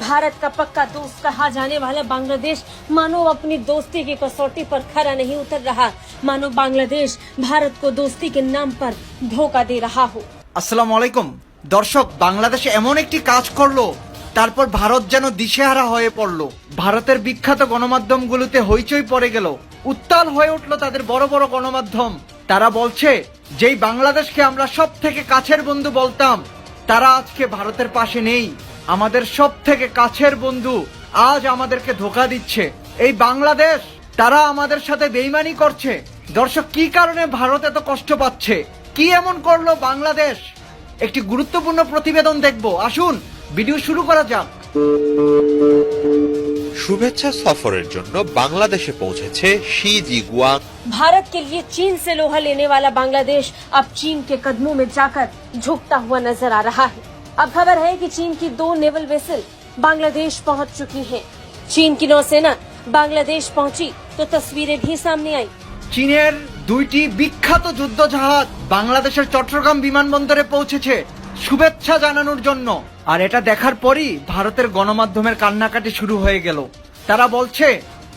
भारत का पक्का दोस्त कहा जाने वाला बांग्लादेश मानो अपनी दोस्ती की कसौटी पर खरा नहीं उतर रहा मानो बांग्लादेश भारत को दोस्ती के नाम पर धोखा दे रहा हो আসসালামু আলাইকুম দর্শক বাংলাদেশে এমন একটি কাজ করলো তারপর ভারত যেন দিশেহারা হয়ে পড়লো ভারতের বিখ্যাত গণমাধ্যমগুলোতে হইচই পড়ে গেল উত্তাল হয়ে উঠলো তাদের বড় বড় গণমাধ্যম তারা বলছে যেই বাংলাদেশকে আমরা সব থেকে কাছের বন্ধু বলতাম তারা আজকে ভারতের পাশে নেই। আমাদের সব থেকে কাছের বন্ধু আজ আমাদেরকে ধোকা দিচ্ছে। এই বাংলাদেশ, তারা আমাদের সাথে বেইমানি করছে। দর্শক, কি কারণে ভারত এত কষ্ট পাচ্ছে? কি এমন করল বাংলাদেশ? একটি গুরুত্বপূর্ণ প্রতিবেদন দেখব। আসুন, ভিডিও শুরু করা যাক। শুভেচ্ছা সফরের জন্য বাংলাদেশে পৌঁছেছে শি জিগুয়াং भारत के लिए चीन से लोहा लेने वाला बांग्लादेश अब चीन के कदमों में जाकर झुकता हुआ नजर आ रहा है अब खबर है कि चीन की दो नेवल वेसल बांग्लादेश पहुंच चुकी हैं। चीन की नौसेना बांग्लादेश पहुंची तो तस्वीरें भी सामने आई চীনের দুইটি বিখ্যাত যুদ্ধ জাহাজ বাংলাদেশের চট্টগ্রাম বিমানবন্দরে পৌঁছেছে শুভেচ্ছা জানানোর জন্য আর এটা দেখার পরই ভারতের গণমাধ্যমের কান্নাকাটি শুরু হয়ে গেল তারা বলছে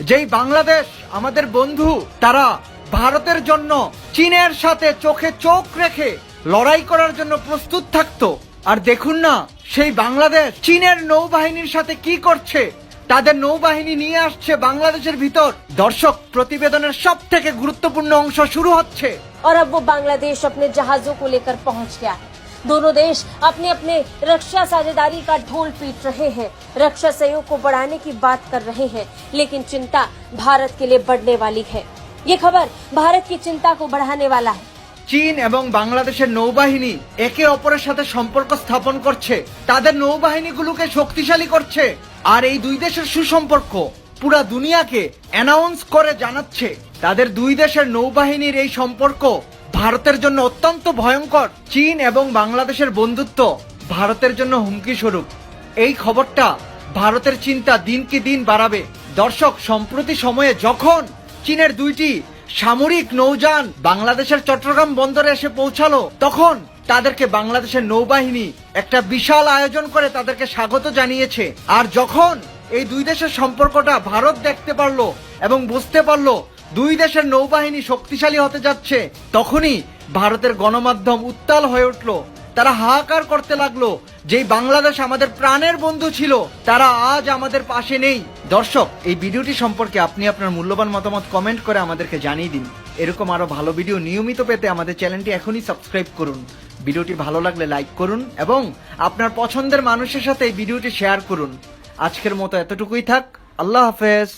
যেই বাংলাদেশ আমাদের বন্ধু তারা ভারতের জন্য চীনের সাথে চোখে চোখ রেখে লড়াই করার জন্য প্রস্তুত থাকতো আর দেখুন না সেই বাংলাদেশ চীনের নৌবাহিনীর সাথে কি করছে তাদের নৌবাহিনী নিয়ে আসছে বাংলাদেশের ভিতর দর্শক প্রতিবেদনের সব থেকে গুরুত্বপূর্ণ অংশ শুরু হচ্ছে और अब वो बांग्लादेश अपने जहाजों को लेकर पहुंच गया है दोनों देश अपने अपने रक्षा साझेदारी का ढोल पीट रहे हैं रक्षा सहयोग को बढ़ाने की बात कर रहे हैं लेकिन चिंता भारत के लिए बढ़ने वाली है ये खबर भारत की चिंता को बढ़ाने वाला है চীন এবং বাংলাদেশের নৌবাহিনী একে অপরের সাথে সম্পর্ক স্থাপন করছে তাদের নৌবাহিনীগুলোকে শক্তিশালী করছে আর এই দুই দেশের সুসম্পর্ক পুরা দুনিয়াকে অ্যানাউন্স করে জানাচ্ছে তাদের দুই দেশের নৌবাহিনীর এই সম্পর্ক ভারতের জন্য অত্যন্ত ভয়ঙ্কর। চীন এবং বাংলাদেশের বন্ধুত্ব ভারতের জন্য হুমকি স্বরূপ এই খবরটা ভারতের চিন্তা দিনকে দিন বাড়াবে। দর্শক, সম্প্রতি সময়ে যখন চীনের দুইটি সামরিক নৌযান বাংলাদেশের চট্টগ্রাম বন্দরে এসে পৌঁছালো, তখন তাদেরকে বাংলাদেশের নৌবাহিনী একটা বিশাল আয়োজন করে তাদেরকে স্বাগত জানিয়েছে। আর যখন এই দুই দেশের সম্পর্কটা ভারত দেখতে পারল এবং বুঝতে পারল দুই দেশের নৌবাহিনী শক্তিশালী হতে যাচ্ছে। তখনই ভারতের গণমাধ্যম উত্তাল হয়ে উঠল। তারা হাহাকার করতে লাগল যেই বাংলাদেশ আমাদের প্রাণের বন্ধু ছিল। তারা আজ আমাদের পাশে নেই। দর্শক, এই ভিডিওটি সম্পর্কে আপনি আপনার মূল্যবান মতামত কমেন্ট করে আমাদেরকে জানিয়ে দিন। এরকম আরও ভালো ভিডিও নিয়মিত পেতে আমাদের চ্যানেলটি এখনই সাবস্ক্রাইব করুন। ভিডিওটি ভালো লাগলে লাইক করুন এবং আপনার পছন্দের মানুষের সাথে এই ভিডিওটি শেয়ার করুন। আজকের মতো এতটুকুই থাক। আল্লাহ হাফেজ।